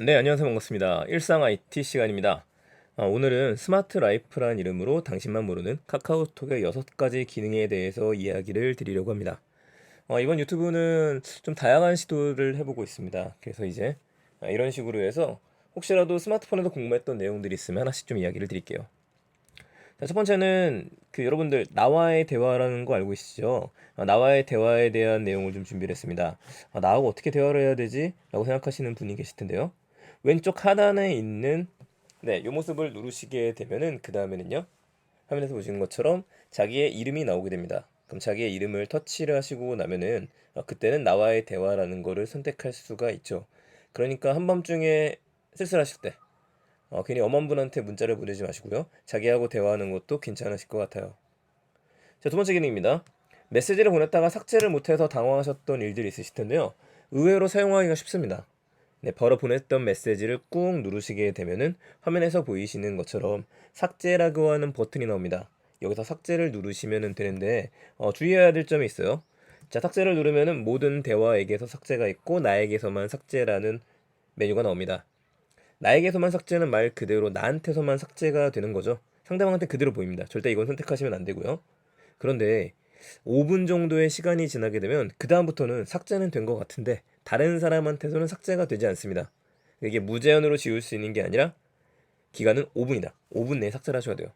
네, 안녕하세요. 반갑습니다. 일상 IT 시간입니다. 아, 오늘은 스마트 라이프란 이름으로 당신만 모르는 카카오톡의 여섯 가지 기능에 대해서 이야기를 드리려고 합니다. 어, 이번 유튜브는 좀 다양한 시도를 해보고 있습니다. 그래서 이제 아, 이런 식으로 해서 혹시라도 스마트폰에서 궁금했던 내용들이 있으면 하나씩 좀 이야기를 드릴게요. 자, 첫 번째는 그 여러분들 나와의 대화라는 거 알고 계시죠? 아, 나와의 대화에 대한 내용을 좀 준비를 했습니다. 아, 나하고 어떻게 대화를 해야 되지? 라고 생각하시는 분이 계실 텐데요. 왼쪽 하단에 있는 네, 이 모습을 누르시게 되면은 그 다음에는요. 화면에서 보시는 것처럼 자기의 이름이 나오게 됩니다. 그럼 자기의 이름을 터치를 하시고 나면은 어, 그때는 나와의 대화라는 거를 선택할 수가 있죠. 그러니까 한밤중에 쓸쓸하실 때 어, 괜히 엄한 분한테 문자를 보내지 마시고요. 자기하고 대화하는 것도 괜찮으실 것 같아요. 자, 두 번째 기능입니다. 메시지를 보냈다가 삭제를 못해서 당황하셨던 일들이 있으실 텐데요. 의외로 사용하기가 쉽습니다. 네, 바로 보냈던 메시지를 꾹 누르시게 되면은 화면에서 보이시는 것처럼 삭제라고 하는 버튼이 나옵니다. 여기서 삭제를 누르시면 되는데 어, 주의해야 될 점이 있어요. 자, 삭제를 누르면은 모든 대화에게서 삭제가 있고 나에게서만 삭제라는 메뉴가 나옵니다. 나에게서만 삭제는 말 그대로 나한테서만 삭제가 되는 거죠. 상대방한테 그대로 보입니다. 절대 이건 선택하시면 안 되고요. 그런데 5분 정도의 시간이 지나게 되면 그 다음부터는 삭제는 된 것 같은데 다른 사람한테서는 삭제가 되지 않습니다. 이게 무제한으로 지울 수 있는 게 아니라 기간은 5분이다. 5분 내에 삭제를 하셔야 돼요.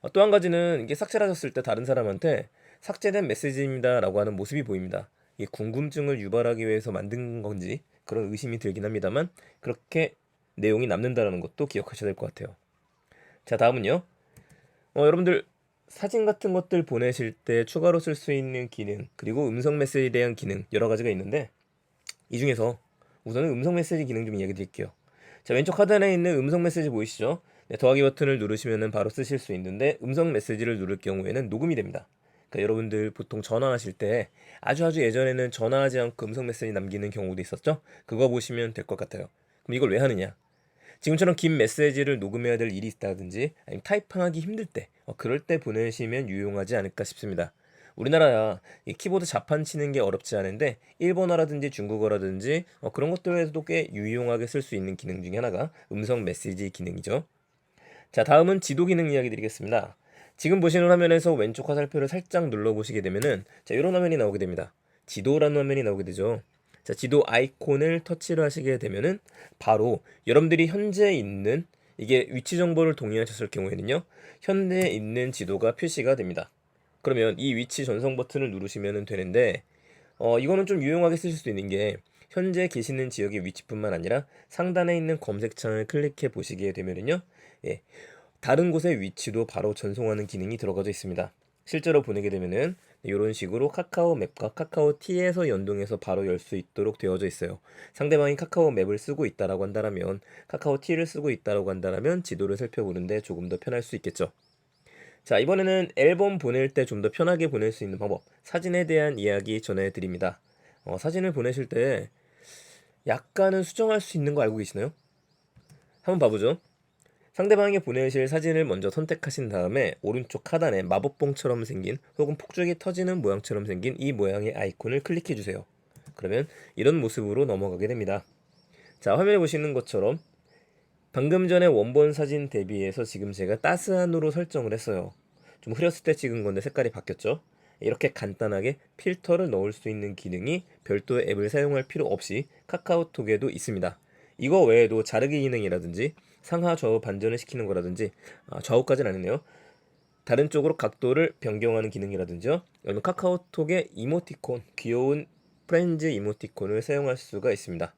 어, 또한 가지는 이게 삭제를 하셨을 때 다른 사람한테 삭제된 메시지입니다 라고 하는 모습이 보입니다. 이게 궁금증을 유발하기 위해서 만든 건지 그런 의심이 들긴 합니다만 그렇게 내용이 남는다는 것도 기억하셔야 될 것 같아요. 자 다음은요. 어, 여러분들 사진 같은 것들 보내실 때 추가로 쓸 수 있는 기능 그리고 음성 메시지에 대한 기능 여러 가지가 있는데 이 중에서 우선은 음성 메시지 기능 좀 이야기 드릴게요. 자 왼쪽 하단에 있는 음성 메시지 보이시죠? 네, 더하기 버튼을 누르시면 바로 쓰실 수 있는데 음성 메시지를 누를 경우에는 녹음이 됩니다. 그러니까 여러분들 보통 전화하실 때 아주 아주 예전에는 전화하지 않고 음성 메시지 남기는 경우도 있었죠? 그거 보시면 될 것 같아요. 그럼 이걸 왜 하느냐? 지금처럼 긴 메시지를 녹음해야 될 일이 있다든지 아니면 타이핑하기 힘들 때 어, 그럴 때 보내시면 유용하지 않을까 싶습니다. 우리나라야 이 키보드 자판 치는 게 어렵지 않은데 일본어라든지 중국어라든지 어, 그런 것들에서도 꽤 유용하게 쓸 수 있는 기능 중에 하나가 음성 메시지 기능이죠. 자 다음은 지도 기능 이야기 드리겠습니다. 지금 보시는 화면에서 왼쪽 화살표를 살짝 눌러 보시게 되면은 자 이런 화면이 나오게 됩니다. 지도라는 화면이 나오게 되죠. 자, 지도 아이콘을 터치를 하시게 되면은 바로 여러분들이 현재 있는 이게 위치 정보를 동의하셨을 경우에는요. 현재 있는 지도가 표시가 됩니다. 그러면 이 위치 전송 버튼을 누르시면 되는데 어, 이거는 좀 유용하게 쓰실 수 있는 게 현재 계시는 지역의 위치뿐만 아니라 상단에 있는 검색창을 클릭해 보시게 되면은요. 예. 다른 곳의 위치도 바로 전송하는 기능이 들어가져 있습니다. 실제로 보내게 되면은 이런 식으로 카카오 맵과 카카오 티에서 연동해서 바로 열 수 있도록 되어져 있어요. 상대방이 카카오 맵을 쓰고 있다라고 한다면 카카오 티를 쓰고 있다라고 한다면 지도를 살펴보는데 조금 더 편할 수 있겠죠. 자 이번에는 앨범 보낼 때 좀 더 편하게 보낼 수 있는 방법 사진에 대한 이야기 전해드립니다. 어, 사진을 보내실 때 약간은 수정할 수 있는 거 알고 계시나요? 한번 봐보죠. 상대방에게 보내실 사진을 먼저 선택하신 다음에 오른쪽 하단에 마법봉처럼 생긴 혹은 폭죽이 터지는 모양처럼 생긴 이 모양의 아이콘을 클릭해 주세요. 그러면 이런 모습으로 넘어가게 됩니다. 자, 화면에 보시는 것처럼 방금 전에 원본 사진 대비해서 지금 제가 따스한으로 설정을 했어요. 좀 흐렸을 때 찍은 건데 색깔이 바뀌었죠? 이렇게 간단하게 필터를 넣을 수 있는 기능이 별도의 앱을 사용할 필요 없이 카카오톡에도 있습니다. 이거 외에도 자르기 기능이라든지 상하 좌우 반전을 시키는 거라든지 아, 좌우까지는 아니네요. 다른 쪽으로 각도를 변경하는 기능이라든지요. 아니면 카카오톡의 이모티콘, 귀여운 프렌즈 이모티콘을 사용할 수가 있습니다.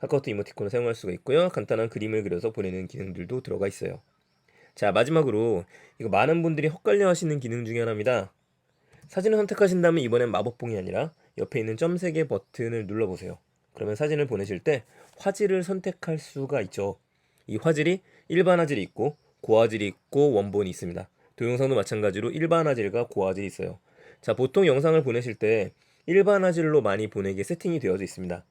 카카오톡 이모티콘을 사용할 수가 있고요. 간단한 그림을 그려서 보내는 기능들도 들어가 있어요. 자 마지막으로 이거 많은 분들이 헛갈려 하시는 기능 중에 하나입니다. 사진을 선택하신다면 이번엔 마법봉이 아니라 옆에 있는 점세개 버튼을 눌러보세요. 그러면 사진을 보내실 때 화질을 선택할 수가 있죠. 이 화질이 일반 화질이 있고 고화질이 있고 원본이 있습니다. 동영상도 마찬가지로 일반 화질과 고화질이 있어요. 자, 보통 영상을 보내실 때 일반 화질로 많이 보내게 세팅이 되어져 있습니다.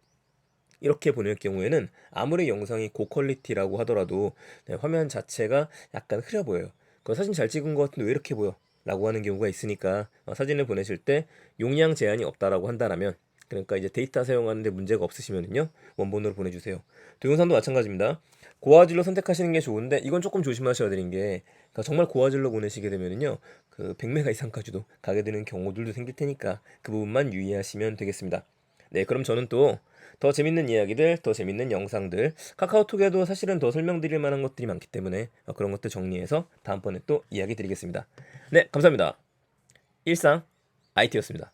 이렇게 보낼 경우에는 아무리 영상이 고퀄리티라고 하더라도 네, 화면 자체가 약간 흐려 보여요. 그 사진 잘 찍은 것 같은데 왜 이렇게 보여? 라고 하는 경우가 있으니까 어, 사진을 보내실 때 용량 제한이 없다라고 한다면 그러니까 이제 데이터 사용하는데 문제가 없으시면은요 원본으로 보내주세요. 동영상도 마찬가지입니다. 고화질로 선택하시는 게 좋은데 이건 조금 조심하셔야 되는 게 그러니까 정말 고화질로 보내시게 되면은요 그 100메가 이상까지도 가게 되는 경우들도 생길 테니까 그 부분만 유의하시면 되겠습니다. 네 그럼 저는 또 더 재밌는 이야기들, 더 재밌는 영상들, 카카오톡에도 사실은 더 설명드릴 만한 것들이 많기 때문에 어, 그런 것들 정리해서 다음번에 또 이야기 드리겠습니다. 네, 감사합니다. 일상 IT였습니다.